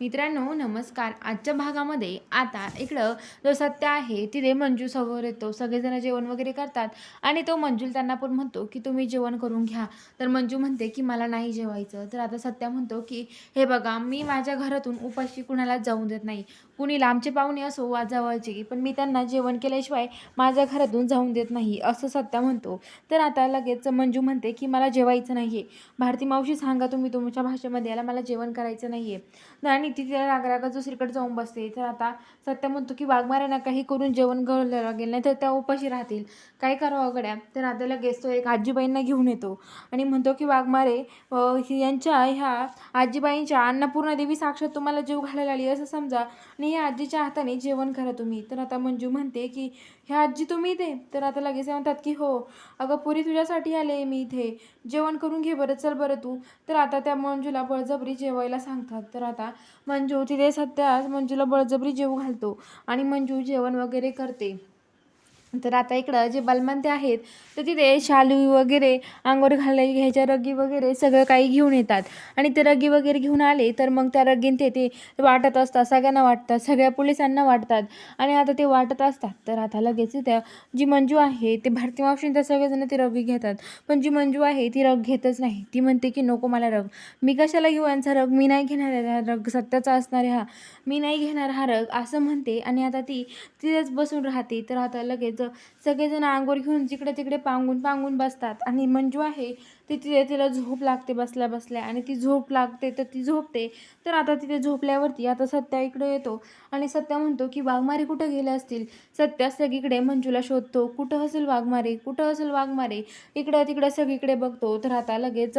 मित्रांनो नमस्कार. आजच्या भागामध्ये आता इकडं जो सत्य आहे तिथे मंजू समोर येतो. सगळेजण जेवण वगैरे करतात आणि तो मंजूल त्यांना पण म्हणतो की तुम्ही जेवण करून घ्या. तर मंजू म्हणते की मला नाही जेवायचं. तर आता सत्या म्हणतो की हे बघा मी माझ्या घरातून उपाशी कुणाला जाऊन देत नाही. कुणी लांबचे पाहुणे असो वा जवळचे पण मी त्यांना जेवण केल्याशिवाय माझ्या घरातून जाऊन देत नाही असं सत्या म्हणतो. तर आता लगेच मंजू म्हणते की मला जेवायचं नाही आहे भारती मावशी सांगा तुम्ही तुमच्या भाषेमध्ये याला मला जेवण करायचं नाही आहे आणि ती तिला रागरागा दुसरीकडे जाऊन बसते. तर आता सत्य म्हणतो की वाघमाऱ्यांना काही करून जेवण गळलं लागेल नाही तर त्या उपाशी राहतील. काय करावं गड्या? तर आता लगेच तो एक आजीबाईंना घेऊन येतो आणि म्हणतो की वाघमारे यांच्या ह्या आजीबाईंच्या अन्नपूर्णा देवी साक्षात तुम्हाला जीव घालायला आली असं समजा. आणि ह्या आजीच्या हाताने जेवण करा तुम्ही. तर आता मंजू म्हणते की ह्या आजी तुम्ही इथे? तर आता लगेच म्हणतात की हो. अगं पुरी तुझ्यासाठी आले मी इथे. जेवण करून घे बरं चल बरं तू. तर आता त्या मंजूला बळजबरी जेवायला सांगतात. तर आता मंजू तिथे सध्या मंजूला बळजबरी जेवू घालतो आणि मंजू जेवण वगैरे करते. तर आता इकडं जे बलमंते आहेत तर तिथे शालू वगैरे अंगोर घालायला घ्यायच्या रगी वगैरे सगळं काही घेऊन येतात. आणि ते रगी वगैरे घेऊन आले तर मग त्या रगीन ते ते वाटत असतात सगळ्यांना वाटतात सगळ्या पोलिसांना वाटतात. आणि आता ते वाटत असतात. तर आता लगेच त्या जी मंजू आहे ते भारती मावशीन सगळेजण ती रगी घेतात. पण जी मंजू आहे ती रग घेतच नाही. ती म्हणते की नको मला रग. मी कशाला घेऊ यांचा रग? मी नाही घेणार हा रग. सत्याचा असणार हा. मी नाही घेणार हा रग. असं म्हणते. आणि आता ती तिथेच बसून राहते. तर आता लगेच सगळेजण आंघोळ घेऊन जिकडे तिकडे पांगून पांगून बसतात. आणि मंजू आहे ती तिथे तिला झोप लागते बसल्या बसल्या. आणि ती झोप लागते तर ती झोपते. तर आता तिथे झोपल्यावरती आता सत्या इकडे येतो. आणि सत्या म्हणतो की वाघमारे कुठं गेले असतील? सत्या सगळीकडे मंजूला शोधतो. कुठं असेल वाघमारे? कुठं असेल वाघमारे? इकडं तिकडं सगळीकडे बघतो. तर आता लगेच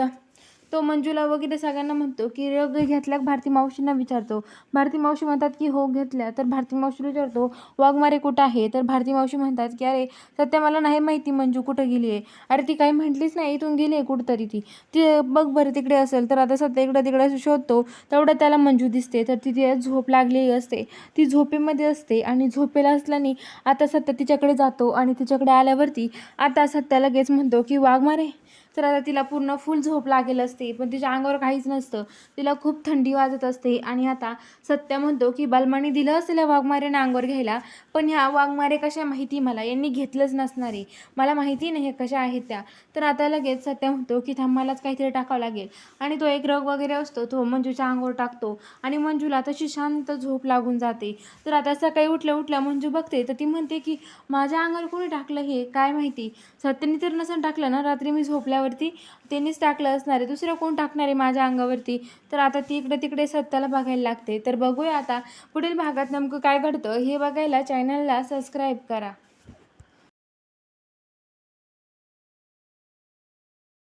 तो मंजूला वगैरे सगळ्यांना म्हणतो की रग घेतल्या भारती मावशींना विचारतो. भारती मावशी म्हणतात की हो घेतल्या. तर भारती मावशीला विचारतो वाघमारे कुठं आहे? तर भारती मावशी म्हणतात की अरे सध्या मला नाही माहिती मंजू कुठं गेली आहे. अरे ती काही म्हटलीच नाही इथून गेली आहे कुठंतरी ती. ती बघ बरं तिकडे असेल तर आता सध्या इकडं तिकडे शोधतो तेवढं त्याला मंजू दिसते. तर तिथे झोप लागलेली असते. ती झोपेमध्ये असते आणि झोपेला असल्याने आता सत्या तिच्याकडे जातो आणि तिच्याकडे आल्यावरती आता सत्या लगेच म्हणतो की वाघमारे तर आता तिला पूर्ण फुल झोप लागेल असते पण तिच्या अंगावर काहीच नसतं. तिला खूप थंडी वाजत असते आणि आता सत्या म्हणतो की बलमाने दिलं असेल या वाघमारेनं अंगावर घ्यायला पण ह्या वाघमारे कशा माहिती मला? यांनी घेतलंच नसणार आहे. मला माहिती नाही हे कशा आहेत त्या. तर आता लगेच सत्या म्हणतो की थांबालाच काहीतरी टाकावं लागेल. आणि तो एक रग वगैरे असतो तो मंजूच्या अंगावर टाकतो. आणि मंजूला तशी शांत झोप लागून जाते. तर आता सकाळी उठल्या उठल्या मंजू बघते तर ती म्हणते की माझ्या अंगावर कोणी टाकलं हे? काय माहिती? सत्याने तर नसून टाकलं ना? रात्री मी झोपल्या झोपल्यावरती त्यांनीच टाकलं असणार आहे. दुसरं कोण टाकणार आहे माझ्या अंगावरती? तर आता ती इकडे तिकडे सत्याला बघायला लागते. तर बघूया आता पुढील भागात नेमकं काय घडतं हे बघायला चॅनलला सबस्क्राईब करा.